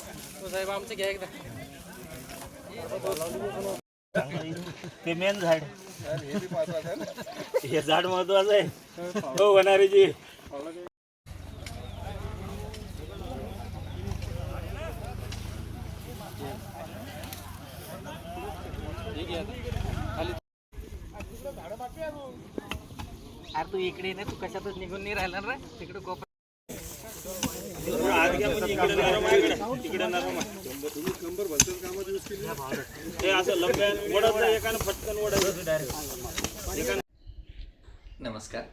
साहेब आमचं घ्या एकदा ते मेन झाड. हे झाड महत्वाचं आहे. हो होणारी जी अरे तू इकडे ना तू कशातच निघून नाही राहिला रे? तिकडे कोप नमस्कार.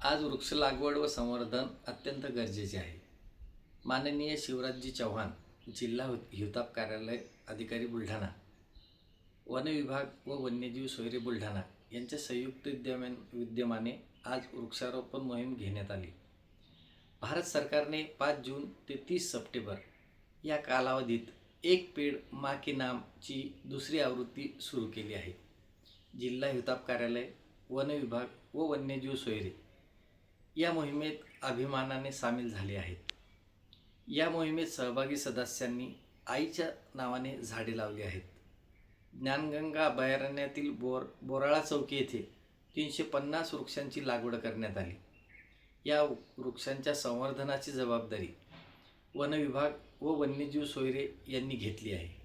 आज वृक्ष लागवड व संवर्धन अत्यंत गरजेचे आहे. माननीय शिवराजजी चव्हाण जिल्हा हिवताप कार्यालय अधिकारी बुलढाणा वन विभाग व वन्यजीव सोयरे बुलढाणा यांच्या संयुक्त विद्यमान विद्यमाने आज वृक्षारोपण मोहीम घेण्यात आली. भारत सरकारने पाच जून ते तीस सप्टेंबर या कालावधीत एक पेड मा के नामची दुसरी आवृत्ती सुरू केली आहे. जिल्हा हिताप कार्यालय वन विभाग व वन्यजीव सोयरे या मोहिमेत अभिमानाने सामील झाले आहेत. या मोहिमेत सहभागी सदस्यांनी आईच्या नावाने झाडे लावली आहेत. ज्ञानगंगा अभयारण्यातील बोर बोराळा चौकी येथे तीनशे पन्नास वृक्षांची लागवड करण्यात आली. या वृक्षांच्या संवर्धनाची जबाबदारी वनविभाग व वन्यजीव सोयरे यांनी घेतली आहे.